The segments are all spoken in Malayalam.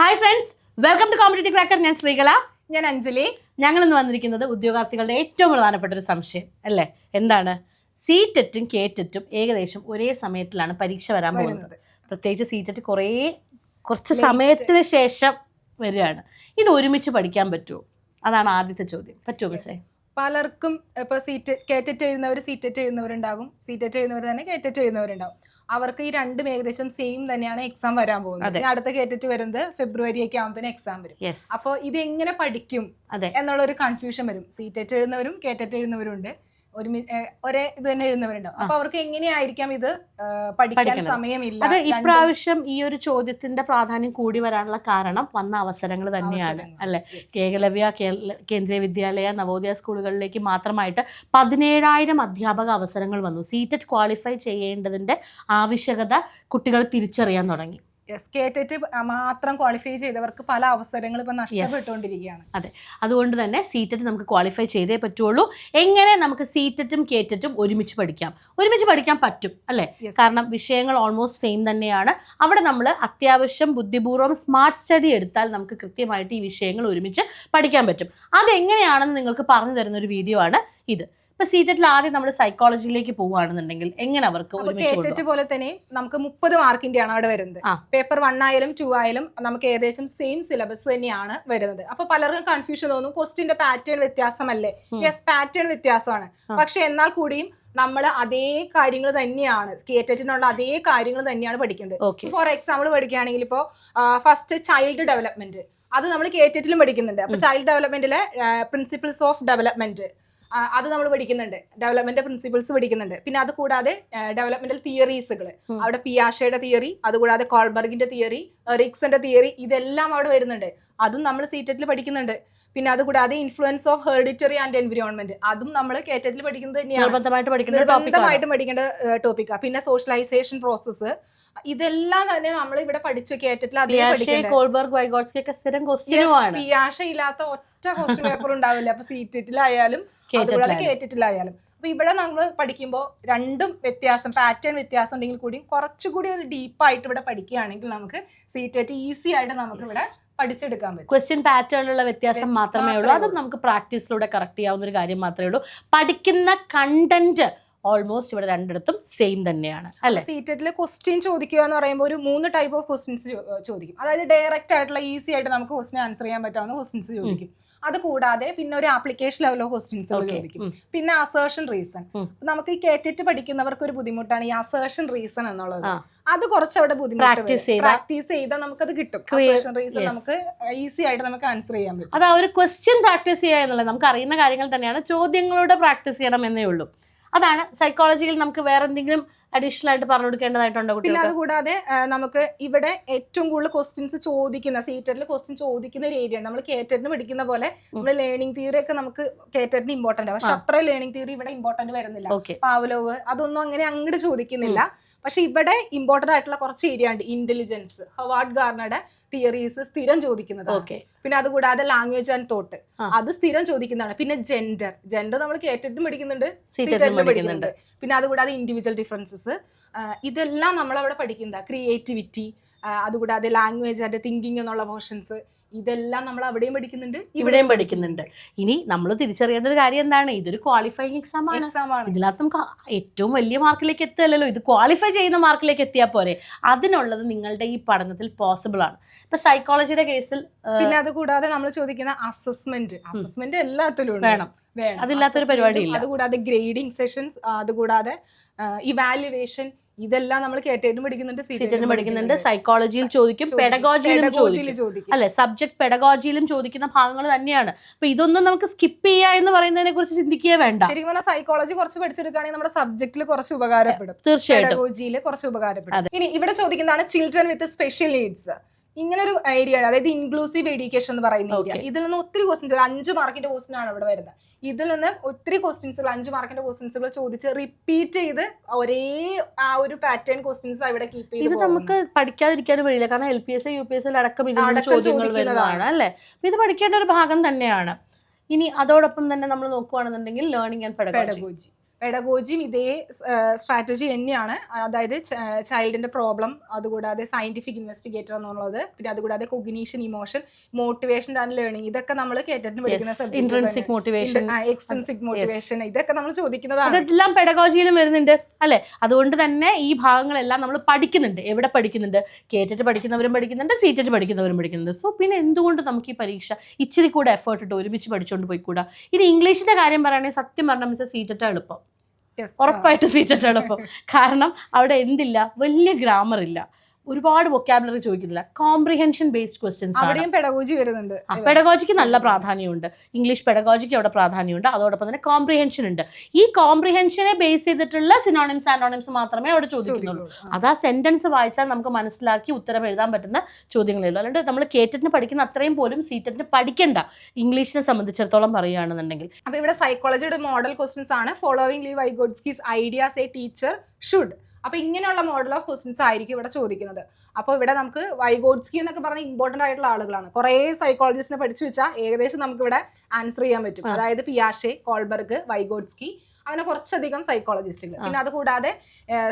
Hi friends welcome to competitive cracker ഞാൻ ശ്രീകല. ഞാൻ അഞ്ജലി. ഞങ്ങൾ ഇന്ന് വന്നിരിക്കുന്നത് ഉദ്യോഗാർത്ഥികളുടെ ഏറ്റവും പ്രധാനപ്പെട്ട ഒരു സംശയം അല്ലേ? എന്താണ്? സി ടെറ്റും കെ ടെറ്റും ഏകദേശം ഒരേ സമയത്തിലാണ് പരീക്ഷ വരാൻ പോകുന്നത്. പ്രത്യേകിച്ച് സി ടെറ്റ് കുറേ കുറച്ച് സമയത്തിന് ശേഷം വരികയാണ്. ഇത് ഒരുമിച്ച് പഠിക്കാൻ പറ്റുമോ? അതാണ് ആദ്യത്തെ ചോദ്യം. പറ്റുമോ മിസ്സേ? പലർക്കും ഇപ്പൊ സീറ്റ് കേറ്ററ്റ് എഴുതുന്നവർ സീറ്ററ്റ് എഴുതുന്നവരുണ്ടാകും. സീറ്ററ്റ് എഴുതുന്നവർ തന്നെ കേറ്ററ്റ് എഴുതുന്നവരുണ്ടാവും അവർക്ക് ഈ രണ്ടും ഏകദേശം സെയിം തന്നെയാണ് എക്സാം വരാൻ പോകുന്നത്. അടുത്ത കേട്ടിട്ട് വരുന്നത് ഫെബ്രുവരി ഒക്കെ ആകുമ്പോൾ എക്സാം വരും. അപ്പോൾ ഇത് എങ്ങനെ പഠിക്കും എന്നുള്ള ഒരു കൺഫ്യൂഷൻ വരും. സീറ്റ് എഴുതുന്നവരും കേറ്ററ്റ് എഴുതുന്നവരും ഉണ്ട്. ഒരു ഒരേ ഇത് തന്നെ എഴുതുന്നവരുണ്ടാവും. അപ്പൊ അവർക്ക് എങ്ങനെയായിരിക്കാം ഇത് പഠിക്കാൻ സമയമില്ല അത് ഇപ്രാവശ്യം ഈ ഒരു ചോദ്യത്തിന്റെ പ്രാധാന്യം കൂടി വരാനുള്ള കാരണം വന്ന അവസരങ്ങൾ തന്നെയാണ്. അല്ലെ? കേകലവ്യ കേന്ദ്രീയ വിദ്യാലയ നവോദയ സ്കൂളുകളിലേക്ക് മാത്രമായിട്ട് പതിനേഴായിരം അധ്യാപക അവസരങ്ങൾ വന്നു. സീറ്ററ്റ് ക്വാളിഫൈ ചെയ്യേണ്ടതിന്റെ ആവശ്യകത കുട്ടികൾ തിരിച്ചറിയാൻ തുടങ്ങി. Yes, കേറ്ററ്റ് മാത്രം ക്വാളിഫൈ ചെയ്തവർക്ക് പല അവസരങ്ങൾ ഇപ്പം നഷ്ടപ്പെട്ടുകൊണ്ടിരിക്കുകയാണ്. അതെ. അതുകൊണ്ട് തന്നെ സീറ്ററ്റ് നമുക്ക് ക്വാളിഫൈ ചെയ്തേ പറ്റുള്ളൂ. എങ്ങനെ നമുക്ക് സീറ്ററ്റും കേറ്ററ്റും ഒരുമിച്ച് പഠിക്കാം? ഒരുമിച്ച് പഠിക്കാൻ പറ്റും അല്ലേ? കാരണം വിഷയങ്ങൾ ഓൾമോസ്റ്റ് സെയിം തന്നെയാണ്. അവിടെ നമ്മൾ അത്യാവശ്യം ബുദ്ധിപൂർവം സ്മാർട്ട് സ്റ്റഡി എടുത്താൽ നമുക്ക് കൃത്യമായിട്ട് ഈ വിഷയങ്ങൾ ഒരുമിച്ച് പഠിക്കാൻ പറ്റും. അതെങ്ങനെയാണെന്ന് നിങ്ങൾക്ക് പറഞ്ഞു തരുന്ന ഒരു വീഡിയോ ആണ് ഇത്. ഇപ്പൊ സീറ്ററ്റിൽ ആദ്യം നമ്മൾ സൈക്കോളജിയിലേക്ക് പോവുകയാണെന്നുണ്ടെങ്കിൽ എങ്ങനെ അവർക്ക് ഒരുമിച്ച് പോലെ തന്നെ നമുക്ക് മുപ്പത് മാർക്കിന്റെയാണ് അവിടെ വരുന്നത്. പേപ്പർ വൺ ആയാലും ടു ആയാലും നമുക്ക് ഏകദേശം സെയിം സിലബസ് തന്നെയാണ് വരുന്നത്. അപ്പൊ പലർക്കും കൺഫ്യൂഷൻ തോന്നും. ക്വസ്റ്റിന്റെ പാറ്റേൺ വ്യത്യാസമല്ലേ? യെസ് പാറ്റേൺ വ്യത്യാസമാണ്. പക്ഷെ എന്നാൽ കൂടിയും നമ്മൾ അതേ കാര്യങ്ങൾ തന്നെയാണ് കേറ്ററ്റിനുള്ള അതേ കാര്യങ്ങൾ തന്നെയാണ് പഠിക്കുന്നത്. ഫോർ എക്സാമ്പിൾ പഠിക്കുകയാണെങ്കിൽ ഇപ്പോൾ ഫസ്റ്റ് ചൈൽഡ് ഡെവലപ്മെന്റ് അത് നമ്മൾ കേറ്ററ്റിലും പഠിക്കുന്നുണ്ട്. അപ്പൊ ചൈൽഡ് ഡെവലപ്മെന്റിലെ പ്രിൻസിപ്പിൾസ് ഓഫ് ഡെവലപ്മെന്റ് അത് നമ്മൾ പഠിക്കുന്നുണ്ട്. ഡെവലപ്മെന്റ് പ്രിൻസിപ്പിൾസ് പഠിക്കുന്നുണ്ട്. പിന്നെ അത് കൂടാതെ ഡെവലപ്മെന്റൽ തിയറീസുകൾ. അവിടെ പിയാഷയുടെ തിയറി അതുകൂടാതെ കോൾബർഗിന്റെ തിയറി റിക്സിന്റെ തിയറി ഇതെല്ലാം അവിടെ വരുന്നുണ്ട്. അതും നമ്മൾ സീറ്ററ്റിൽ പഠിക്കുന്നുണ്ട്. പിന്നെ അതുകൂടാതെ influence of hereditary and environment അതും നമ്മൾ കേറ്ററ്റിൽ പഠിക്കുന്നത് തന്നെയാണ്. നിർബന്ധമായിട്ട് പഠിക്കേണ്ട ടോപ്പിക്കാ ടോപ്പിക്കാണ് പിന്നെ സോഷ്യലൈസേഷൻ പ്രോസസ്സ് ഇതെല്ലാം തന്നെ നമ്മൾ ഇവിടെ പഠിച്ചു കേറ്ററ്റിൽ അതേ പിയാഷ ഇല്ലാത്ത ഒറ്റ ക്വസ്റ്റ്യൻ പേപ്പർ ഉണ്ടാവില്ല. അപ്പൊ സീറ്ററ്റിലായാലും അതുകൂടാതെ കേറ്റിറ്റിലായാലും അപ്പൊ ഇവിടെ നമ്മൾ പഠിക്കുമ്പോൾ രണ്ടും വ്യത്യാസം പാറ്റേൺ വ്യത്യാസം ഉണ്ടെങ്കിൽ കൂടിയും കുറച്ചുകൂടി ഒരു ഡീപ്പായിട്ട് ഇവിടെ പഠിക്കുകയാണെങ്കിൽ നമുക്ക് സീറ്റേറ്റ് ഈസി ആയിട്ട് നമുക്ക് ഇവിടെ പഠിച്ചെടുക്കാൻ പറ്റും. ക്വസ്റ്റ്യൻ പാറ്റേണിലുള്ള വ്യത്യാസം വ്യ- മാത്രമേ ഉള്ളൂ. അതും നമുക്ക് പ്രാക്ടീസിലൂടെ കറക്റ്റ് ചെയ്യാവുന്ന ഒരു കാര്യം മാത്രമേ ഉള്ളൂ. പഠിക്കുന്ന കണ്ടന്റ് ഓൾമോസ്റ്റ് ഇവിടെ രണ്ടിടത്തും സെയിം തന്നെയാണ്. അല്ലെ? സീറ്ററ്റിൽ ക്വസ്റ്റ്യൻ ചോദിക്കുക എന്ന് പറയുമ്പോൾ ഒരു മൂന്ന് ടൈപ്പ് ഓഫ് ക്വസ്റ്റ്യൻസ് ചോദിക്കും. അതായത് ഡയറക്റ്റ് ആയിട്ടുള്ള ഈസി ആയിട്ട് നമുക്ക് ക്വസ്റ്റ്യൻ ആൻസർ ചെയ്യാൻ പറ്റാവുന്ന ക്വസ്റ്റ്യൻസ് ചോദിക്കും. അത് കൂടാതെ പിന്നെ ഒരു application level of questions Okay. ചോദിക്കും. പിന്നെ അസേർഷൻ റീസൺ നമുക്ക് ഈ കേറ്റിട്ട് പഠിക്കുന്നവർക്ക് ഒരു ബുദ്ധിമുട്ടാണ് ഈ അസേർഷൻ റീസൺ എന്നുള്ളത്. അത് കുറച്ച് അവിടെ ബുദ്ധിമുട്ട് പ്രാക്ടീസ് ചെയ്താൽ നമുക്കത് കിട്ടും. അസേർഷൻ റീസൺ നമുക്ക് ഈസി ആയിട്ട് നമുക്ക് ആൻസർ ചെയ്യാൻ പറ്റും. അത് ആ ഒരു ക്വസ്റ്റ്യൻ പ്രാക്ടീസ് ചെയ്യുക എന്നുള്ളത്. നമുക്ക് അറിയുന്ന കാര്യങ്ങൾ തന്നെയാണ്. ചോദ്യങ്ങളോട് പ്രാക്ടീസ് ചെയ്യണം എന്നേ ഉള്ളൂ. അതാണ് സൈക്കോളജിയിൽ നമുക്ക് വേറെ എന്തെങ്കിലും അഡീഷണൽ ആയിട്ട് പറഞ്ഞു കൊടുക്കേണ്ടതായിട്ടുണ്ടോ പിന്നെ അതുകൂടാതെ കൂടാതെ നമുക്ക് ഇവിടെ ഏറ്റവും കൂടുതൽ ക്വസ്റ്റ്യൻസ് ചോദിക്കുന്ന സീറ്ററിൽ ക്വസ്റ്റ്യൻ ചോദിക്കുന്ന ഒരു ഏരിയ നമ്മൾ കേറ്ററിന് പഠിക്കുന്ന പോലെ നമ്മൾ ലേണിംഗ് തിയറി ഒക്കെ നമുക്ക് കേറ്ററിന് ഇമ്പോർട്ടന്റ് പക്ഷെ. അത്ര ലേണിംഗ് തിയറി ഇവിടെ ഇമ്പോർട്ടന്റ് വരുന്നില്ല. പാവലോവ് അതൊന്നും അങ്ങനെ അങ്ങോട്ട് ചോദിക്കുന്നില്ല. പക്ഷെ ഇവിടെ ഇമ്പോർട്ടന്റ് ആയിട്ടുള്ള കുറച്ച് ഏരിയ ഉണ്ട്. ഇന്റലിജൻസ് ഹവാർഡ് ഗാർണയുടെ തിയറീസ് സ്ഥിരം ചോദിക്കുന്നത് ഓക്കെ പിന്നെ അതുകൂടാതെ ലാംഗ്വേജ് ആൻഡ് തോട്ട് അത് സ്ഥിരം ചോദിക്കുന്നതാണ്. പിന്നെ ജെൻഡർ ജെൻഡർ നമ്മൾ കേട്ടിട്ടും പഠിക്കുന്നുണ്ട്. സീറ്ററിലും പഠിക്കുന്നുണ്ട്. പിന്നെ അതുകൂടാതെ ഇൻഡിവിജ്വൽ ഡിഫറൻസസ് ഇതെല്ലാം നമ്മൾ അവിടെ പഠിക്കുന്ന ക്രിയേറ്റിവിറ്റി അതുകൂടാതെ ലാംഗ്വേജ് അതിന്റെ തിങ്കിങ് എന്നുള്ള പോർഷൻസ് ഇതെല്ലാം നമ്മൾ അവിടെയും പഠിക്കുന്നുണ്ട് ഇവിടെയും പഠിക്കുന്നുണ്ട്. ഇനി നമ്മൾ തിരിച്ചറിയേണ്ട ഒരു കാര്യം എന്താണ്? ഇതൊരു ക്വാളിഫൈങ് എക്സാം ആണ്. ഇതിനകത്ത് നമുക്ക് ഏറ്റവും വലിയ മാർക്കിലേക്ക് എത്തുകയല്ലോ ഇത് ക്വാളിഫൈ ചെയ്യുന്ന മാർക്കിലേക്ക് എത്തിയാൽ പോരെ. അതിനുള്ളത് നിങ്ങളുടെ ഈ പഠനത്തിൽ പോസിബിൾ ആണ്. ഇപ്പൊ സൈക്കോളജിയുടെ കേസിൽ പിന്നെ അത് കൂടാതെ നമ്മൾ ചോദിക്കുന്ന അസസ്മെന്റ് അസസ്മെന്റ് എല്ലാത്തിലും വേണം. അതില്ലാത്തൊരു പരിപാടി പരിപാടിയില്ല. അതുകൂടാതെ ഗ്രേഡിംഗ് സെഷൻസ് അതുകൂടാതെ ഇവാലുവേഷൻ ഇതെല്ലാം നമ്മൾ കേട്ടേറ്റും പഠിക്കുന്നുണ്ട് സീറ്റിന് പഠിക്കുന്നുണ്ട്. സൈക്കോളജിയിൽ ചോദിക്കും പെഡഗോജിയിലും ചോദിക്കും. അല്ലെ സബ്ജക്ട് പെഡഗോജിയിലും ചോദിക്കുന്ന ഭാഗങ്ങൾ തന്നെയാണ്. അപ്പൊ ഇതൊന്നും നമുക്ക് സ്കിപ്പ് ചെയ്യുക എന്ന് പറയുന്നതിനെ കുറിച്ച് ചിന്തിക്കുക വേണ്ട. ശരിക്കും പറഞ്ഞാൽ സൈക്കോളജി കുറച്ച് പഠിച്ചെടുക്കുകയാണെങ്കിൽ നമ്മുടെ സബ്ജക്റ്റിൽ കുറച്ച് ഉപകാരപ്പെടും. തീർച്ചയായിട്ടും. കുറച്ച് ഉപകാരപ്പെടും. ഇനി ഇവിടെ ചോദിക്കുന്നതാണ് ചിൽഡ്രൻ വിത്ത് സ്പെഷ്യൽ നീഡ്സ് ഇങ്ങനെ ഒരു ഏരിയ ആണ്. അതായത് ഇൻക്ലൂസീവ് എഡ്യൂക്കേഷൻ എന്ന് പറയുന്ന ഏരിയ ഇതിൽ നിന്ന് ഒത്തിരി ക്വസ്റ്റ്യൻസ് അഞ്ച് മാർക്കിന്റെ ക്വസ്റ്റ്യൻ ആണ് ഇവിടെ വരുന്നത്. ഇതിൽ നിന്ന് ഒത്തിരി ക്വസ്റ്റ്യൻസുകൾ അഞ്ച് മാർക്കിന്റെ ക്വസ്റ്റ്യൻസുകൾ ചോദിച്ച് റിപ്പീറ്റ് ചെയ്ത് ഒരേ ആ ഒരു പാറ്റേൺ ക്വസ്റ്റ്യൻസ് ഇവിടെ കീപ്പ് ഇത് ചെയ്ത് നമുക്ക് പഠിക്കാതിരിക്കാനും വഴിയില്ല. കാരണം L P S U P S അടക്കം ചോദ്യങ്ങൾ. വരുന്നതാണ് അല്ലെ? ഇത് പഠിക്കേണ്ട ഒരു ഭാഗം തന്നെയാണ്. ഇനി അതോടൊപ്പം തന്നെ നമ്മൾ നോക്കുകയാണെന്നുണ്ടെങ്കിൽ ലേണിംഗ് ആൻഡ് പെഡഗോജി പെഡഗോജിയും ഇതേ സ്ട്രാറ്റജി തന്നെയാണ്. അതായത് ചൈൽഡിന്റെ പ്രോബ്ലം അതുകൂടാതെ സയന്റിഫിക് ഇൻവെസ്റ്റിഗേറ്റർ എന്നുള്ളത് പിന്നെ അതുകൂടാതെ cognition emotion motivation and learning ഇതൊക്കെ നമ്മൾ കേട്ടിട്ട് പഠിക്കുന്ന ഇൻട്രൻസിക് മോട്ടിവേഷൻ എക്സ്റ്റൻസിക് മോട്ടിവേഷൻ ഇതൊക്കെ നമ്മൾ ചോദിക്കുന്നതാണ്. അതെല്ലാം പെഡഗോജിയിലും വരുന്നുണ്ട് അല്ലെ? അതുകൊണ്ട് തന്നെ ഈ ഭാഗങ്ങളെല്ലാം നമ്മൾ പഠിക്കുന്നുണ്ട്. എവിടെ പഠിക്കുന്നുണ്ട്? കേട്ടിട്ട് പഠിക്കുന്നവരും പഠിക്കുന്നുണ്ട് സീറ്റിട്ട് പഠിക്കുന്നവരും പഠിക്കുന്നുണ്ട്. സോ പിന്നെ എന്തുകൊണ്ട് നമുക്ക് ഈ പരീക്ഷ ഇച്ചിരി കൂടെ എഫേർട്ട് ഇട്ട് ഒരുമിച്ച് പഠിച്ചുകൊണ്ട് പോയിക്കൂടാ? ഇനി ഇംഗ്ലീഷിന്റെ കാര്യം പറയുകയാണെങ്കിൽ സത്യം പറഞ്ഞാൽ മിസ് സീറ്ററ്റ് എളുപ്പം. ഉറപ്പായിട്ട് സീറ്ററ്റ് എളുപ്പം കാരണം അവിടെ എന്തില്ല? വലിയ ഗ്രാമർ ഇല്ല ഒരുപാട് വൊക്കാബുലറി ചോദിക്കുന്നില്ല. കോംപ്രിഹെൻഷൻ ബേസ്ഡ് ക്വസ്റ്റ്യൻസ് അവിടെയും പെഡഗോജി വരുന്നുണ്ട്. പെഡഗോജിക്ക് നല്ല പ്രാധാന്യമുണ്ട്. ഇംഗ്ലീഷ് പെഡഗോജിക്ക് അവിടെ പ്രാധാന്യമുണ്ട്. അതോടൊപ്പം തന്നെ കോംപ്രിഹെൻഷൻ ഉണ്ട്. ഈ കോംപ്രിഹെൻഷനെ ബേസ് ചെയ്തിട്ടുള്ള സിനോണിംസ് ആൻഡോണിംസ് മാത്രമേ അവിടെ ചോദിക്കുന്നുള്ളൂ. അത് ആ സെന്റൻസ് വായിച്ചാൽ നമുക്ക് മനസ്സിലാക്കി ഉത്തരം എഴുതാൻ പറ്റുന്ന ചോദ്യങ്ങളേ ഉള്ളൂ. അല്ലാണ്ട് നമ്മൾ കേറ്ററ്റിന് പഠിക്കുന്ന അത്രയും പോലും സീറ്ററ്റിന് പഠിക്കണ്ട. ഇംഗ്ലീഷിനെ സംബന്ധിച്ചിടത്തോളം പറയുകയാണെന്നുണ്ടെങ്കിൽ. അപ്പൊ ഇവിടെ സൈക്കോളജിയുടെ മോഡൽ ക്വസ്റ്റ്യൻസ് ആണ്. Following Lev Vygotsky's ideas a teacher should അപ്പൊ ഇങ്ങനെയുള്ള മോഡൽ ഓഫ് ക്വസ്റ്റ്യൻസ് ആയിരിക്കും ഇവിടെ ചോദിക്കുന്നത്. അപ്പോൾ ഇവിടെ നമുക്ക് വൈഗോഡ്സ്കി എന്നൊക്കെ പറഞ്ഞ ഇമ്പോർട്ടന്റ് ആയിട്ടുള്ള ആളുകളാണ്. കുറേ സൈക്കോളജിസ്റ്റിനെ പഠിച്ചു വെച്ചാൽ ഏകദേശം നമുക്ക് ഇവിടെ ആൻസർ ചെയ്യാൻ പറ്റും. അതായത് പിയാഷെ കോൾബർഗ് വൈഗോഡ്സ്കി അങ്ങനെ കുറച്ചധികം സൈക്കോളജിസ്റ്റുകൾ പിന്നെ അതുകൂടാതെ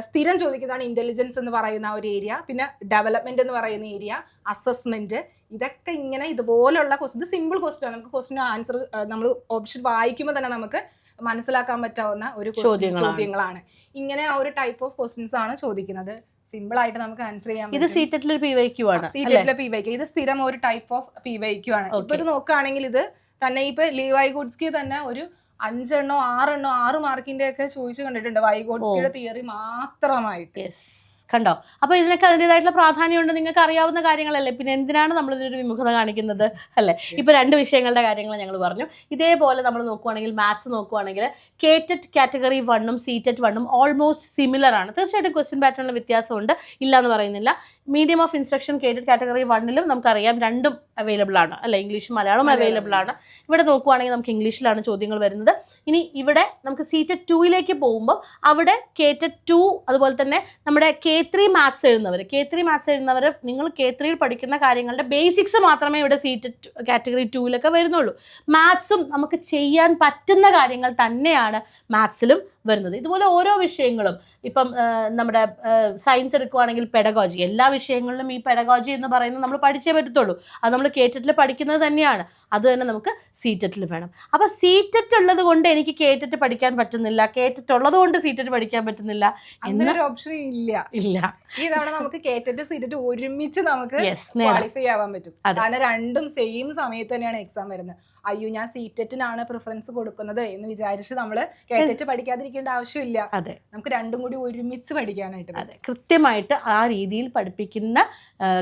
സ്ഥിരം ചോദിക്കുന്നതാണ് ഇന്റലിജൻസ് എന്ന് പറയുന്ന ഒരു ഏരിയ പിന്നെ ഡെവലപ്മെന്റ് എന്ന് പറയുന്ന ഏരിയ അസസ്മെന്റ് ഇതൊക്കെ ഇങ്ങനെ ഇതുപോലുള്ള ക്വസ്റ്റ്യൻ ഇത് സിമ്പിൾ ക്വസ്റ്റ്യൻ ആണ്. നമുക്ക് ക്വസ്റ്റിന് ആൻസർ നമ്മൾ ഓപ്ഷൻ വായിക്കുമ്പോൾ തന്നെ നമുക്ക് മനസ്സിലാക്കാൻ പറ്റാവുന്ന ഒരു ചോദ്യങ്ങളാണ്. ഇങ്ങനെ ആ ഒരു ടൈപ്പ് ഓഫ് ക്വസ്റ്റ്യൻസ് ആണ് ചോദിക്കുന്നത്. സിമ്പിൾ ആയിട്ട് നമുക്ക് ആൻസർ ചെയ്യാൻ ഇത് സീറ്ററ്റിൽ ഒരു പി വൈ ക്യൂ ആണ്? സീറ്ററ്റിലെ പി വൈക്ക് ഇത് സ്ഥിരം ഒരു ടൈപ്പ് ഓഫ് പി വൈക്യു ആണ്. ഇപ്പൊ ഇത് നോക്കുകയാണെങ്കിൽ ഇത് തന്നെ ഇപ്പൊ ലീവൈ ഗുഡ്സ്കി തന്നെ ഒരു അഞ്ചെണ്ണോ ആറെണ്ണോ ആറ് മാർക്കിന്റെ ഒക്കെ ചോദിച്ചു കണ്ടിട്ടുണ്ട്. വൈഗോഡ്സ്കിയുടെ തിയറി മാത്രമായിട്ട്. കണ്ടോ അപ്പൊ ഇതിനൊക്കെ അതിന്റെതായിട്ടുള്ള പ്രാധാന്യമുണ്ട്. നിങ്ങൾക്ക് അറിയാവുന്ന കാര്യങ്ങളല്ലേ? പിന്നെ എന്തിനാണ് നമ്മൾ ഇതിനൊരു വിമുഖത കാണിക്കുന്നത്? അല്ലേ? ഇപ്പൊ രണ്ട് വിഷയങ്ങളുടെ കാര്യങ്ങൾ ഞങ്ങൾ പറഞ്ഞു. ഇതേപോലെ നമ്മൾ നോക്കുവാണെങ്കിൽ മാത്സ് നോക്കുവാണെങ്കിൽ കേറ്ററ്റ് കാറ്റഗറി വണ്ണും സീറ്ററ്റ് വണ്ണും ഓൾമോസ്റ്റ് സിമിലർ ആണ്. തീർച്ചയായിട്ടും ക്വസ്റ്റ്യൻ പാറ്റേണിൽ വ്യത്യാസമുണ്ട്. ഇല്ല എന്ന് പറയുന്നില്ല മീഡിയം ഓഫ് ഇൻസ്ട്രക്ഷൻ കേറ്റഡ് കാറ്റഗറി വണ്ണിലും നമുക്കറിയാം രണ്ടും അവൈലബിൾ ആണ്. അല്ലെ? ഇംഗ്ലീഷും മലയാളവും അവൈലബിൾ ആണ്. ഇവിടെ നോക്കുവാണെങ്കിൽ നമുക്ക് ഇംഗ്ലീഷിലാണ് ചോദ്യങ്ങൾ വരുന്നത്. ഇനി ഇവിടെ നമുക്ക് സീറ്റഡ് ടൂയിലേക്ക് പോകുമ്പോൾ അവിടെ കേറ്റഡ് ടു അതുപോലെ തന്നെ നമ്മുടെ കെ ത്രീ മാത്സ് എഴുതുന്നവർ കെ ത്രീ മാത്സ് എഴുതുന്നവർ നിങ്ങൾ കെ ത്രീയിൽ പഠിക്കുന്ന കാര്യങ്ങളുടെ ബേസിക്സ് മാത്രമേ ഇവിടെ സീറ്റ് കാറ്റഗറി ടൂവിലൊക്കെ വരുന്നുള്ളൂ. മാത്സും നമുക്ക് ചെയ്യാൻ പറ്റുന്ന കാര്യങ്ങൾ തന്നെയാണ് മാത്സിലും വരുന്നത്. ഇതുപോലെ ഓരോ വിഷയങ്ങളും ഇപ്പം നമ്മുടെ സയൻസ് എടുക്കുവാണെങ്കിൽ പെഡഗോജി എല്ലാ വിഷയങ്ങളിലും ഈ പെഡഗോജി എന്ന് പറയുന്നത് നമ്മൾ പഠിച്ചേ പറ്റത്തുള്ളൂ. അത് നമ്മൾ കേറ്ററ്റിൽ പഠിക്കുന്നത് തന്നെയാണ്. അത് തന്നെ നമുക്ക് സീറ്ററ്റിൽ വേണം. അപ്പോൾ സീറ്ററ്റ് ഉള്ളത് കൊണ്ട് എനിക്ക് കേറ്ററ്റ് പഠിക്കാൻ പറ്റുന്നില്ല. കേറ്ററ്റ് ഉള്ളത് കൊണ്ട് സീറ്ററ്റ് പഠിക്കാൻ പറ്റുന്നില്ല. എന്നൊരു ഓപ്ഷൻ ഇല്ല. ഇല്ല. ഈ തവണ നമുക്ക് കേറ്റിട്ട് സീറ്റിട്ട് ഒരുമിച്ച് നമുക്ക് ക്വാളിഫൈ ആവാൻ പറ്റും. കാരണം രണ്ടും സെയിം സമയത്ത് തന്നെയാണ് എക്സാം വരുന്നത്. അയ്യോ ഞാൻ സീറ്ററ്റിനാണ് പ്രിഫറൻസ് കൊടുക്കുന്നത് എന്ന് വിചാരിച്ച് നമ്മൾ കേറ്ററ്റ് പഠിക്കാതിരിക്കേണ്ട ആവശ്യമില്ല. അതെ. നമുക്ക് രണ്ടും കൂടി ഒരുമിച്ച് പഠിക്കാനായിട്ട് അതെ. കൃത്യമായിട്ട് ആ രീതിയിൽ പഠിപ്പിക്കുന്ന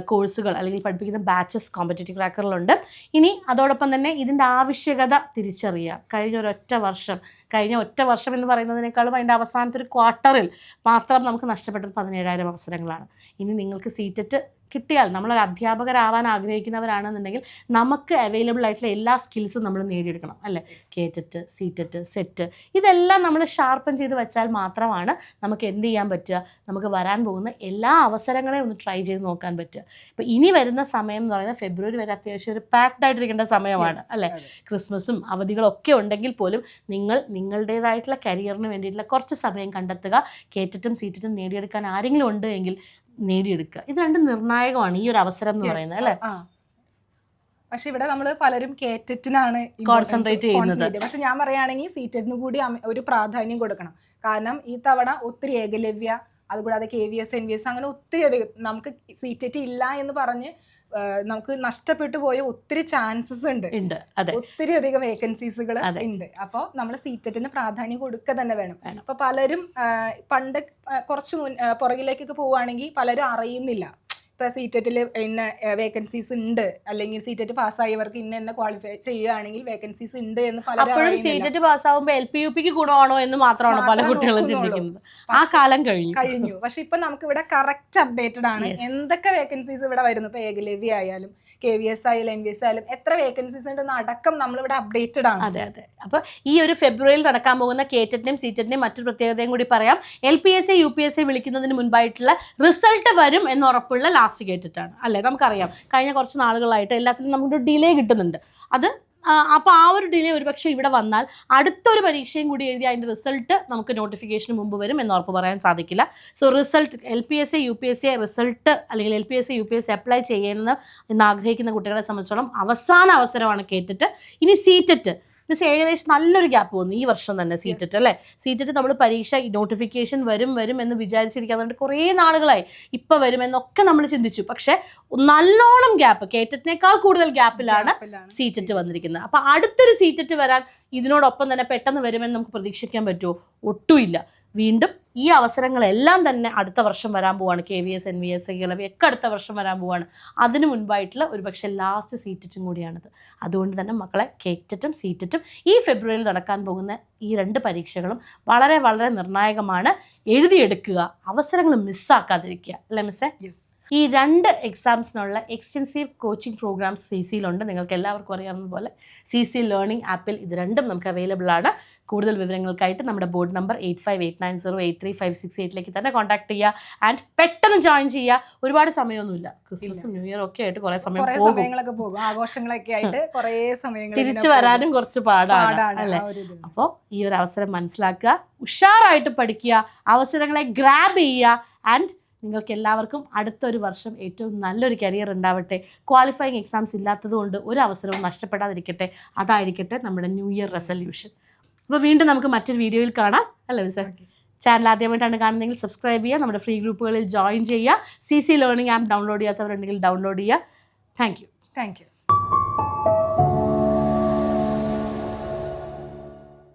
കോഴ്സുകൾ അല്ലെങ്കിൽ പഠിപ്പിക്കുന്ന ബാച്ചസ് കോമ്പറ്റേറ്റീവ് ക്രാക്കറിലുണ്ട് ഇനി അതോടൊപ്പം തന്നെ ഇതിന്റെ ആവശ്യകത തിരിച്ചറിയുക. കഴിഞ്ഞ ഒരൊറ്റ വർഷം കഴിഞ്ഞ ഒറ്റ വർഷം എന്ന് പറയുന്നതിനേക്കാളും അതിന്റെ അവസാനത്തെ ഒരു ക്വാർട്ടറിൽ മാത്രം നമുക്ക് നഷ്ടപ്പെട്ടത് പതിനേഴായിരം അവസരങ്ങളാണ്. ഇനി നിങ്ങൾക്ക് സീറ്ററ്റ് കിട്ടിയാൽ നമ്മളൊരു അധ്യാപകരാവാൻ ആഗ്രഹിക്കുന്നവരാണെന്നുണ്ടെങ്കിൽ നമുക്ക് അവൈലബിൾ ആയിട്ടുള്ള എല്ലാ സ്കിൽസും നമ്മൾ നേടിയെടുക്കണം അല്ലേ? കേറ്ററ്റ് സീറ്ററ്റ് സെറ്റ് ഇതെല്ലാം നമ്മൾ ഷാർപ്പൻ ചെയ്ത് വെച്ചാൽ മാത്രമാണ് നമുക്ക് എന്ത് ചെയ്യാൻ പറ്റുക? നമുക്ക് വരാൻ പോകുന്ന എല്ലാ അവസരങ്ങളെയും ഒന്ന് ട്രൈ ചെയ്ത് നോക്കാൻ പറ്റുക. ഇപ്പം ഇനി വരുന്ന സമയം എന്ന് പറയുന്നത് ഫെബ്രുവരി വരെ അത്യാവശ്യം ഒരു പാക്ഡ് ആയിട്ടിരിക്കേണ്ട സമയമാണ് അല്ലേ. ക്രിസ്മസും അവധികളൊക്കെ ഉണ്ടെങ്കിൽ പോലും നിങ്ങൾ നിങ്ങളുടേതായിട്ടുള്ള കരിയറിന് വേണ്ടിയിട്ടുള്ള കുറച്ച് സമയം കണ്ടെത്തുക. കേറ്ററ്റും സീറ്ററ്റും നേടിയെടുക്കാൻ ആരെങ്കിലും ഉണ്ട് എങ്കിൽ നേടിയെടുക്കുക. ഇത് രണ്ടും നിർണായകമാണ്. ഈ ഒരു അവസരം എന്ന് പറയുന്നത് അല്ലേ. പക്ഷെ ഇവിടെ നമ്മൾ പലരും കേറ്ററ്റിനാണ് കോൺസെൻട്രേറ്റ് ചെയ്യുന്നത്. പക്ഷെ ഞാൻ പറയുകയാണെങ്കിൽ സീറ്ററ്റിന് കൂടി ഒരു പ്രാധാന്യം കൊടുക്കണം. കാരണം ഈ തവണ ഒത്തിരി ഏകലവ്യ അതുകൂടാതെ K V S N V S അങ്ങനെ ഒത്തിരി അധികം നമുക്ക് സീറ്ററ്റ് ഇല്ല എന്ന് പറഞ്ഞ് നമുക്ക് നഷ്ടപ്പെട്ടു പോയ ഒത്തിരി ചാൻസസ് ഉണ്ട്. ഉണ്ട്. അതെ. ഒത്തിരി അധികം വേക്കൻസീസുകൾ ഉണ്ട്. അപ്പോൾ നമ്മൾ സീറ്ററ്റിന് പ്രാധാന്യം കൊടുക്കുക തന്നെ വേണം. അപ്പോൾ അപ്പൊ പലരും പണ്ട് കുറച്ച് മുൻ പുറകിലേക്കൊക്കെ പോവുകയാണെങ്കിൽ പലരും അറിയുന്നില്ല. ഇപ്പൊ സീറ്ററ്റിൽ ഇന്ന വേക്കൻസീസ് ഉണ്ട് അല്ലെങ്കിൽ സീറ്ററ്റ് പാസ്സായവർക്ക് ഇന്ന എന്നെ ക്വാളിഫൈ ചെയ്യുകയാണെങ്കിൽ വേക്കൻസീസ് ഉണ്ട് എന്ന് അറിയുന്നില്ല. സീറ്ററ്റ് പാസ്സാവുമ്പോൾ എൽ പി യു പിക്ക് ഗുണമാണോ എന്ന് മാത്രമാണ് പല കുട്ടികളും ചിന്തിക്കുന്നത്. ആ കാലം കഴിഞ്ഞു. കഴിഞ്ഞു. പക്ഷെ ഇപ്പം നമുക്ക് ഇവിടെ കറക്റ്റ് അപ്ഡേറ്റഡ് ആണ് എന്തൊക്കെ വേക്കൻസീസ് ഇവിടെ വരുന്നു? ഇപ്പം ഏകലവ്യ ആയാലും കെ വി എസ് ആയാലും എം വി എസ് ആയാലും എത്ര വേക്കൻസീസ് ഉണ്ടെന്ന് അടക്കം നമ്മളിവിടെ അപ്ഡേറ്റഡ് ആണ്. അതെ അതെ. അപ്പോൾ ഈ ഒരു ഫെബ്രുവരിയിൽ നടക്കാൻ പോകുന്ന കേറ്ററ്റിനെയും സീറ്ററ്റിനെയും മറ്റൊരു പ്രത്യേകതയും കൂടി പറയാം. L P S A U P S A വിളിക്കുന്നതിന് മുൻപായിട്ടുള്ള റിസൾട്ട് വരും എന്ന് ആണ് അല്ലേ? നമുക്കറിയാം. കഴിഞ്ഞ കുറച്ച് നാളുകളായിട്ട് എല്ലാത്തിനും നമുക്കൊരു ഡിലേ കിട്ടുന്നുണ്ട്. അത് അപ്പോൾ ആ ഒരു ഡിലേ ഒരുപക്ഷെ ഇവിടെ വന്നാൽ അടുത്തൊരു പരീക്ഷയും കൂടി എഴുതി അതിന്റെ റിസൾട്ട് നമുക്ക് നോട്ടിഫിക്കേഷന് മുമ്പ് വരും എന്ന് ഉറപ്പ് പറയാൻ സാധിക്കില്ല. So result L P S A U P S A result അല്ലെങ്കിൽ L P S A U P S A apply ചെയ്യണമെന്ന് എന്ന് ആഗ്രഹിക്കുന്ന കുട്ടികളെ സംബന്ധിച്ചോളം അവസാന അവസരമാണ് കേട്ടിട്ട്. ഇനി സീറ്ററ്റ് മീൻസ് ഏകദേശം നല്ലൊരു ഗ്യാപ്പ് വന്നു. ഈ വർഷം തന്നെ സീറ്റിട്ട് അല്ലേ? സീറ്റിട്ട് നമ്മൾ പരീക്ഷ നോട്ടിഫിക്കേഷൻ വരും വരും എന്ന് വിചാരിച്ചിരിക്കാറുണ്ട് കുറേ നാളുകളായി. ഇപ്പം വരുമെന്നൊക്കെ നമ്മൾ ചിന്തിച്ചു. പക്ഷെ നല്ലോണം ഗ്യാപ്പ് കേറ്ററ്റിനേക്കാൾ കൂടുതൽ ഗ്യാപ്പിലാണ് സീറ്റിട്ട് വന്നിരിക്കുന്നത്. അപ്പം അടുത്തൊരു സീറ്റിട്ട് വരാൻ ഇതിനോടൊപ്പം തന്നെ പെട്ടെന്ന് വരുമെന്ന് നമുക്ക് പ്രതീക്ഷിക്കാൻ പറ്റുമോ? ഒട്ടുമില്ല വീണ്ടും ഈ അവസരങ്ങളെല്ലാം തന്നെ അടുത്ത വർഷം വരാൻ പോവാണ്. K V S N V S എലവി ഒക്കെ അടുത്ത വർഷം വരാൻ പോവാണ്. അതിന് മുൻപായിട്ടുള്ള ഒരു പക്ഷേ ലാസ്റ്റ് സീറ്ററ്റും കൂടിയാണിത്. അതുകൊണ്ട് തന്നെ മക്കളെ കേറ്ററ്റും സീറ്ററ്റും ഈ ഫെബ്രുവരിയിൽ നടക്കാൻ പോകുന്ന ഈ രണ്ട് പരീക്ഷകളും വളരെ വളരെ നിർണായകമാണ്. എഴുതിയെടുക്കുക. അവസരങ്ങൾ മിസ്സാക്കാതിരിക്കുക അല്ലേ മിസ്സേ Yes. ഈ രണ്ട് എക്സാംസിനുള്ള എക്സ്റ്റെൻസീവ് കോച്ചിങ് പ്രോഗ്രാംസ് സി സിയിലുണ്ട് നിങ്ങൾക്ക് എല്ലാവർക്കും അറിയാവുന്ന പോലെ സി സി ലേണിംഗ് ആപ്പിൽ ഇത് രണ്ടും നമുക്ക് അവൈലബിൾ ആണ്. കൂടുതൽ വിവരങ്ങൾക്കായിട്ട് നമ്മുടെ board number eight five eight nine zero eight three five six എയ്റ്റിലേക്ക് തന്നെ കോൺടാക്ട് ചെയ്യുക. ആൻഡ് പെട്ടെന്ന് ജോയിൻ ചെയ്യുക. ഒരുപാട് സമയമൊന്നുമില്ല. ക്രിസ്മസും ന്യൂ ഇയർ ഒക്കെ ആയിട്ട് കുറേ സമയം സമയങ്ങളൊക്കെ പോകും. ആഘോഷങ്ങളൊക്കെ ആയിട്ട് കുറേ സമയങ്ങൾ തിരിച്ചു വരാനും കുറച്ച് പാടാണ്. അല്ലേ. അപ്പോൾ ഈ ഒരു അവസരം മനസ്സിലാക്കുക. ഉഷാറായിട്ട് പഠിക്കുക. അവസരങ്ങളെ ഗ്രാബ് ചെയ്യുക. ആൻഡ് നിങ്ങൾക്ക് എല്ലാവർക്കും അടുത്തൊരു വർഷം ഏറ്റവും നല്ലൊരു കരിയർ ഉണ്ടാവട്ടെ. ക്വാളിഫയിങ് എക്സാംസ് ഇല്ലാത്തതുകൊണ്ട് ഒരു അവസരവും നഷ്ടപ്പെടാതിരിക്കട്ടെ. അതായിരിക്കട്ടെ നമ്മുടെ ന്യൂ ഇയർ റെസൊല്യൂഷൻ അപ്പോൾ വീണ്ടും നമുക്ക് മറ്റൊരു വീഡിയോയിൽ കാണാം. അല്ലേ സാർ ചാനൽ ആദ്യമായിട്ടാണ് കാണുന്നതെങ്കിൽ സബ്സ്ക്രൈബ് ചെയ്യുക. നമ്മുടെ ഫ്രീ ഗ്രൂപ്പുകളിൽ ജോയിൻ ചെയ്യുക. C C learning app download ചെയ്യാത്തവരുണ്ടെങ്കിൽ ഡൗൺലോഡ് ചെയ്യുക. Thank you thank you.